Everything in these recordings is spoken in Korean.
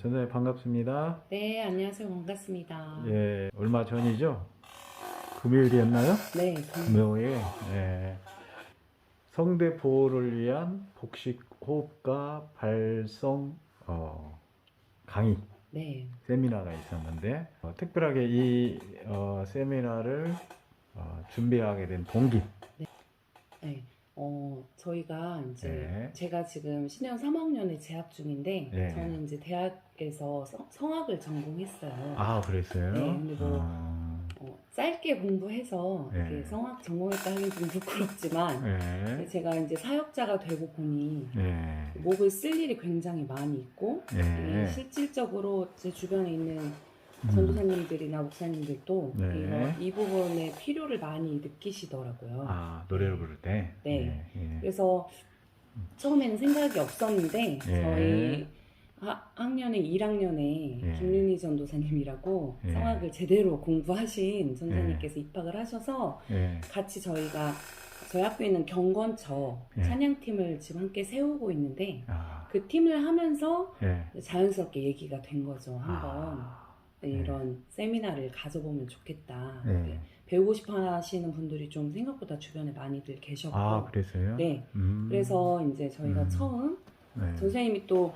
전사님 반갑습니다. 네, 안녕하세요. 반갑습니다. 예, 얼마 전이죠? 금요일이었나요? 네, 금- 금요일. 예. 성대 보호를 위한 복식 호흡과 발성 어, 강의 네, 세미나가 있었는데 어, 특별하게 이 어, 세미나를 어, 준비하게 된 동기. 네. 어, 저희가 이제 네. 제가 지금 신현 3학년에 재학 중인데 네. 저는 이제 대학에서 성, 성악을 전공했어요. 아, 그랬어요? 네, 근데 뭐- 아, 어, 짧게 공부해서 네. 이렇게 성악 전공했다 하긴 좀 부끄럽지만 예. 제가 이제 사역자가 되고 보니 예. 목을 쓸 일이 굉장히 많이 있고 예. 이 실질적으로 제 주변에 있는 음. 전도사님들이나 목사님들도 네. 이 부분에 필요를 많이 느끼시더라고요. 아, 노래를 부를 때? 네. 예, 예. 그래서 처음에는 생각이 없었는데 예. 저희 하- 학년에 1학년에 예. 김윤희 전도사님이라고 예. 성악을 제대로 공부하신 전사님께서 예. 입학을 하셔서 예. 같이 저희가 저희 학교에 있는 경건처 예. 찬양팀을 지금 함께 세우고 있는데 아, 그 팀을 하면서 예. 자연스럽게 얘기가 된 거죠. 한번 아, 이런 세미나를 가져보면 좋겠다. 예. 네. 배우고 싶어 하시는 분들이 좀 생각보다 주변에 많이들 계셨고 아, 그랬어요? 네. 음. 그래서 이제 저희가 음. 처음 네. 선생님이 또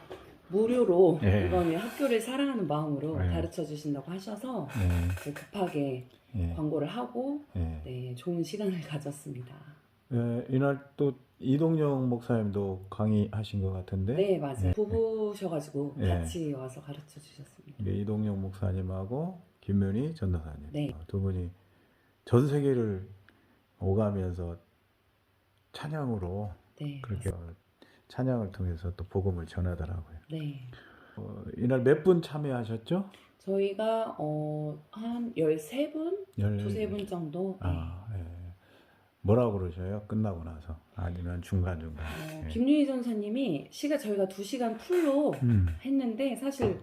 무료로 예. 이번에 학교를 사랑하는 마음으로 예. 가르쳐 주신다고 하셔서 네. 급하게 예. 광고를 하고 예. 네, 좋은 시간을 가졌습니다. 예, 이날 또 이동영 목사님도 강의하신 것 같은데 네, 맞아요. 예. 부부셔가지고 예. 같이 와서 가르쳐 주셨습니다. 네, 이동영 목사님하고 김면희 전도사님 네. 어, 두 분이 전 세계를 오가면서 찬양으로 네, 그렇게 어, 찬양을 통해서 또 복음을 전하더라고요. 네. 어, 이날 몇 분 참여하셨죠? 저희가 어, 한 13분? 열... 두세 분 정도 네. 아, 예. 뭐라고 그러셔요? 끝나고 나서 아니면 중간 중간. 어, 예. 김유희 전사님이 시가 저희가 2시간 풀로 음, 했는데 사실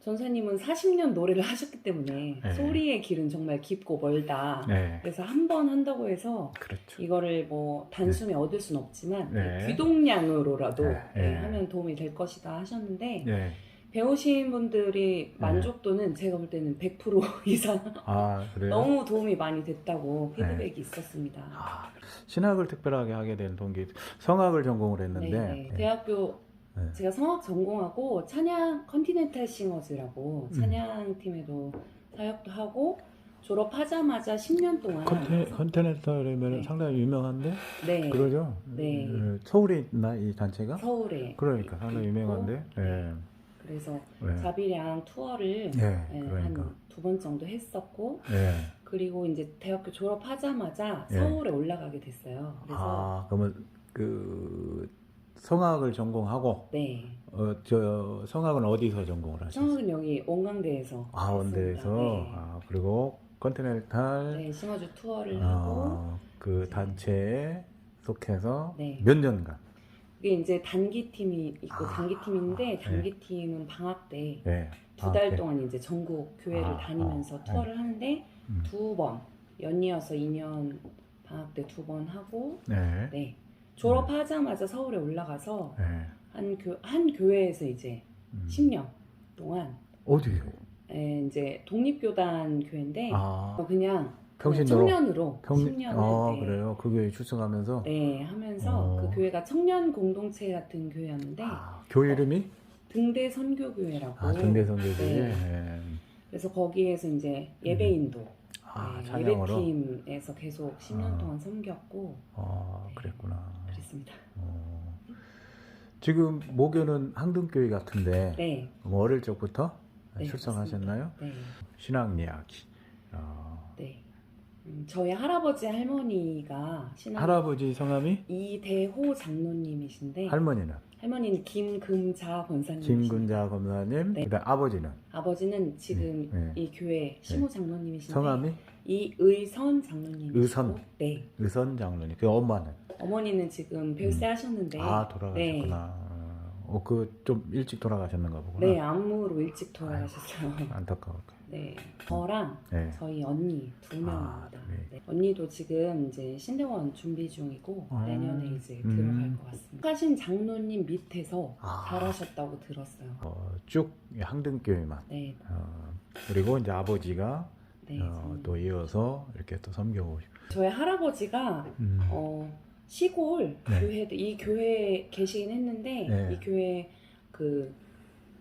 전사님은 40년 노래를 하셨기 때문에 네. 소리의 길은 정말 깊고 멀다. 네, 그래서 한 번 한다고 해서 그렇죠. 이거를 뭐 단숨에 얻을 순 없지만 네. 귀동량으로라도 네. 네, 네. 하면 도움이 될 것이다 하셨는데 네, 배우신 분들이 만족도는 제가 볼 때는 100% 이상 아 그래요. 너무 도움이 많이 됐다고 네. 피드백이 있었습니다. 아, 신학을 특별하게 하게 된 동기, 성악을 전공을 했는데. 네, 대학교 네. 제가 성악 전공하고 찬양 컨티넨탈 싱어즈라고 음. 찬양 팀에도 사역도 하고 졸업하자마자 10년 동안 컨테, 컨테네터라면 네. 상당히 유명한데 네 그러죠? 네. 어, 서울에 있나 이 단체가? 서울에 그러니까 상당히 있고, 유명한데. 예. 그래서 네. 자비량 투어를 예, 네, 그러니까. 한두 번 정도 했었고 예. 그리고 이제 대학교 졸업하자마자 예. 서울에 올라가게 됐어요. 그래서 아, 그러면 그 성악을 전공하고 네 어, 저 성악은 어디서 전공을 하셨어요? 성악은 여기 원광대에서 아, 원대에서 했습니다. 아, 그리고 컨티넨탈 네, 네 싱어즈 투어를 하고 아, 그 단체에 속해서 네. 몇 년간 이게 이제 단기 팀이 있고 아, 단기 팀인데 네. 단기 팀은 방학 때 네. 두달 동안 이제 전국 교회를 아, 다니면서 아, 투어를 하는데 음. 두 번 연이어서 2년 방학 때 두 번 하고 네. 네 졸업하자마자 서울에 올라가서 네. 한, 교, 한 교회에서 이제 음. 10년 동안 어디요? 에, 이제 독립교단 교회인데 아, 어, 그냥 평신도로 청년으로 평 10년을 아, 네, 그래요. 그 교회 출석하면서 네 하면서 어. 그 교회가 청년 공동체 같은 교회였는데 아, 교회 이름이 등대 선교교회라고 아, 등대성교회. 네. 네. 그래서 거기에서 이제 예배인도 아, 네. 예배팀에서 계속 10년 아. 동안 섬겼고 아, 그랬구나. 그랬습니다. 어. 지금 모교는 항등교회 같은데 네, 뭐 어릴 적부터 네, 출석하셨나요? 네, 신앙 이야기. 어. 네. 음, 저희 할아버지 할머니가 신앙 할아버지 성함이 이대호 장로님이신데 할머니는 할머니는 김금자 권사님. 김근자 검사님, 네. 그다음 아버지는 아버지는 지금 네, 네. 이 교회 시모 장로님이신데 성함이 이의선 장로님이시고 의선. 네. 의선 장로님. 그 엄마는 어머니는 지금 별세 하셨는데 아 돌아가셨구나. 어, 그 좀 일찍 돌아가셨는가 보구나. 네, 암무로 일찍 돌아가셨어요. 안타까워. 네. 저랑 네. 저희 언니 두 아, 명입니다. 네. 네. 언니도 지금 이제 신대원 준비 중이고 아, 내년에 이제 음. 들어갈 것 같습니다. 하신 장로님 밑에서 아. 잘하셨다고 들었어요. 어, 쭉 항등교회만. 네, 어, 그리고 이제 아버지가 네. 어, 저는- 또 이어서 이렇게 또 섬겨오시고. 저희 할아버지가 음. 어, 시골 네. 교회 이 교회 계시긴 했는데 네. 이 교회 그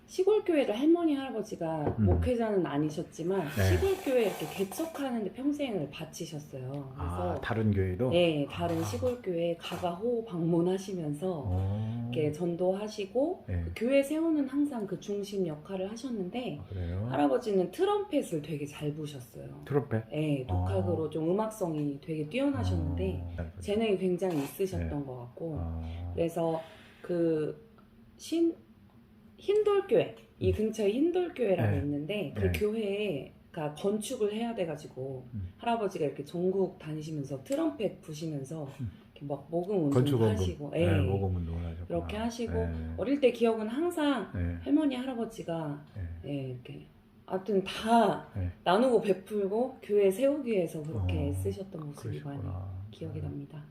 시골 교회를 할머니 할아버지가 음. 목회자는 아니셨지만 네. 시골 교회 이렇게 개척하는데 평생을 바치셨어요. 그래서 아, 다른 교회도? 네 다른 아. 시골 교회 가가호 방문하시면서 어. 이렇게 전도하시고 네. 그 교회 세우는 항상 그 중심 역할을 하셨는데 아? 할아버지는 트럼펫을 되게 잘 부셨어요. 트롯백? 네, 독학으로 좀 음악성이 되게 뛰어나셨는데 어. 재능이 굉장히 있으셨던 네. 것 같고 아. 그래서 그신 흰돌교회 이 근처에 흰돌교회라고 네. 있는데 그 네. 교회가 건축을 해야 돼가지고 음. 할아버지가 이렇게 전국 다니시면서 트럼펫 부시면서 음. 이렇게 막 모금 건축 운동. 하시고 네, 예. 모금 운동을 하셨구나. 그렇게 하시고 네. 어릴 때 기억은 항상 네. 할머니 할아버지가 네. 예, 이렇게 아무튼 다 네. 나누고 베풀고 교회 세우기 위해서 그렇게 어, 쓰셨던 모습이 많이. 기억이 납니다.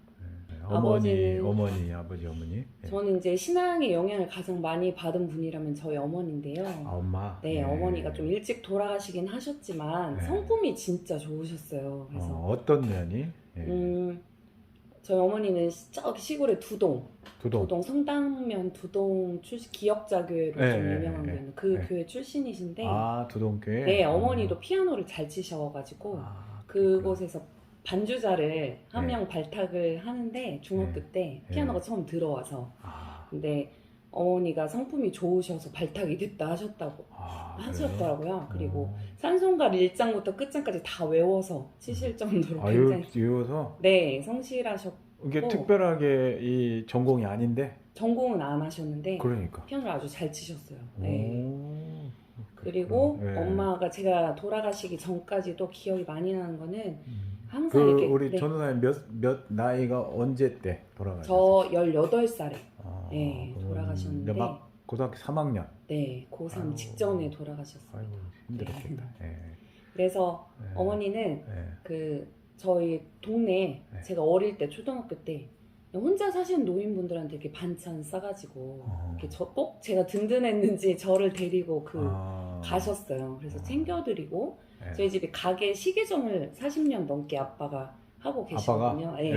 네. 어머니, 아버지는- 어머니, 아버지, 어머니. 네. 저는 이제 신앙의 영향을 가장 많이 받은 분이라면 저희 어머니인데요. 아, 엄마. 네, 어머니가 좀 일찍 돌아가시긴 하셨지만 네. 성품이 진짜 좋으셨어요. 그래서 어, 어떤 면이? 예. 음, 저희 어머니는 시- 저기 시골의 두동, 두동. 두동 성당면 두동 출신 기역자 교회로 네, 좀 네, 유명한 네, 교회는 그 네. 교회 출신이신데, 아, 두동교회. 네, 어. 어머니도 피아노를 잘 치셔가지고 아, 그곳에서 반주자를 한 네. 명 발탁을 하는데 중학교 네. 때 네. 피아노가 처음 들어와서 아, 근데 어머니가 성품이 좋으셔서 발탁이 됐다 하셨다고 아, 하셨더라고요. 그래요? 그리고 어. 산송가 1장부터 끝장까지 다 외워서 치실 정도로 아, 굉장히 요, 이어서 네 성실하셨고 이게 어. 특별하게 이 전공이 아닌데 전공은 안 하셨는데 그러니까. 피아노를 아주 잘 치셨어요. 네. 오, 그리고. 예. 엄마가 제가 돌아가시기 전까지도 기억이 많이 나는 거는 음. 항상 그 이렇게 우리 네. 전우사님 몇, 몇 나이가 언제 때 돌아가셨어요? 저 18살에 아, 네, 그럼 돌아가셨는데 막 고등학교 3학년. 네, 고3 아이고. 직전에 돌아가셨어요. 아이고 힘들었겠다. 예. 그래서 예. 네. 어머니는 예. 그 저희 동네 네. 제가 어릴 때 초등학교 때 혼자 사시는 노인분들한테 이렇게 반찬 싸가지고 어. 이렇게 저 꼭 제가 든든했는지 저를 데리고 그 아. 가셨어요. 그래서 어. 챙겨드리고 예. 저희 집이 가게 시계점을 40년 넘게 아빠가 하고 계시거든요. 아빠가? 네?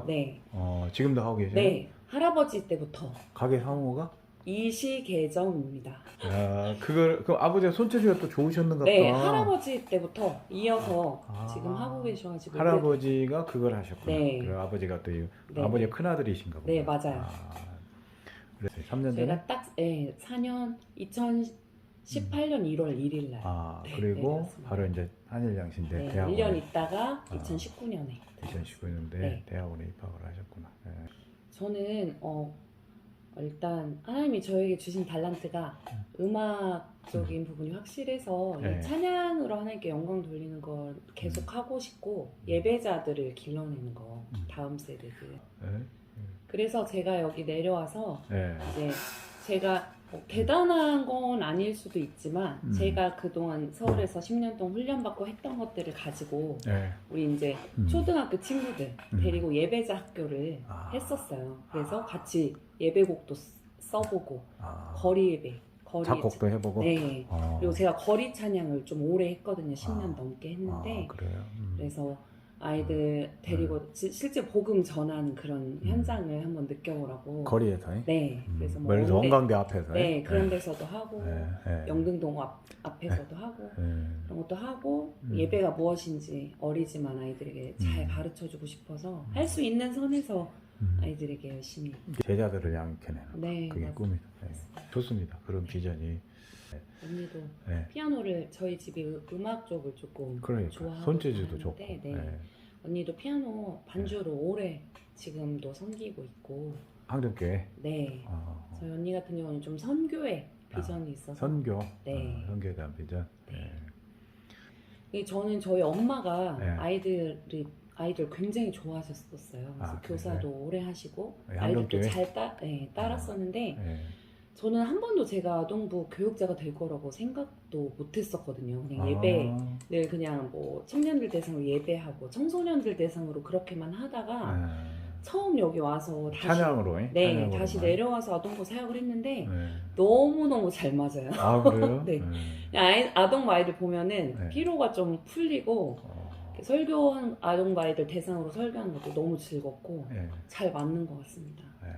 지금- 네, 어, 지금도 하고 계세요? 네 할아버지 때부터 가게 상호가? 이시계점입니다. 야, 그걸 그 아버지가 손재주가 또 좋으셨는가 보다. 네, 할아버지 때부터 이어서 아. 지금 하고 계셔가지고 할아버지가 그걸 하셨구나. 네. 그 아버지가 또 이- 네. 아버지가 큰 아들이신가 보다. 네, 맞아요. 그래서 3년 전에 저희가 딱 예, 4년 2018년 1월 1일 날 아 네, 그리고 네. 바로 이제 한일양신대 네, 대학원에 1년 있다가 아. 2019년에 2019년대 네. 대학원에 입학을 하셨구나. 네. 저는 어 일단 하나님이 저에게 주신 달란트가 음악적인 부분이 확실해서 이 네. 찬양으로 하나님께 영광 돌리는 걸 계속 하고 싶고 예배자들을 길러내는 거 음. 다음 세대들 네. 그래서 제가 여기 내려와서 네. 이제 제가 뭐 대단한 건 아닐 수도 있지만 음. 제가 그동안 서울에서 10년 동안 훈련받고 했던 것들을 가지고 네. 우리 이제 음. 초등학교 친구들 음. 데리고 예배자 학교를 아. 했었어요. 그래서 같이 예배곡도 쓰- 써보고 아, 거리 예배, 거리 작곡도 해보고. 네. 어. 그리고 제가 거리 찬양을 좀 오래 했거든요. 10년 아. 넘게 했는데 아, 그래요. 음. 그래서 아이들 데리고 지- 실제 복음 전하는 그런 현장을 한번 느껴보라고. 거리에서. 네. 음. 그래서 뭐 원대- 원광대 앞에서. 네 그런 데서도 하고 네. 네. 영등동 앞 앞에서도 하고 네. 그런 것도 하고 음. 예배가 무엇인지 어리지만 아이들에게 잘 음. 가르쳐 주고 싶어서 할 수 있는 선에서 음. 아이들에게 열심히 제자들을 양육해내는 네 그게 맞- 꿈이다. 네. 좋습니다. 그런 비전이. 언니도 네. 피아노를 저희 집이 음- 음악 쪽을 조금 그러니까 좋아하고 손재주도 하는데, 좋고. 네. 네. 언니도 피아노 반주로 오래 지금도 섬기고 있고 항등교회. 네 어, 저희 언니 같은 경우는 좀 선교에 비전이 있어서 선교. 네. 어, 선교에 대한 비전. 네. 이 저는 저희 엄마가 네. 아이들이 아이들 굉장히 좋아하셨었어요. 그래서 아? 교사도 오래 하시고 네, 아이들도 한국교회? 잘 따, 네, 따랐었는데 네. 저는 한 번도 제가 아동부 교육자가 될 거라고 생각도 못 했었거든요. 그냥 예배, 아, 늘 그냥 뭐 청년들 대상으로 예배하고 청소년들 대상으로 그렇게만 하다가 네. 처음 여기 와서 다시 찬양으로 예? 네 찬양으로만. 다시 내려와서 아동부 사역을 했는데 네. 너무 너무 잘 맞아요. 아 그래요? 네. 아이, 아동부 아이들 보면은 네. 피로가 좀 풀리고 어, 설교한 아동부 아이들 대상으로 설교하는 것도 너무 즐겁고 예. 잘 맞는 것 같습니다.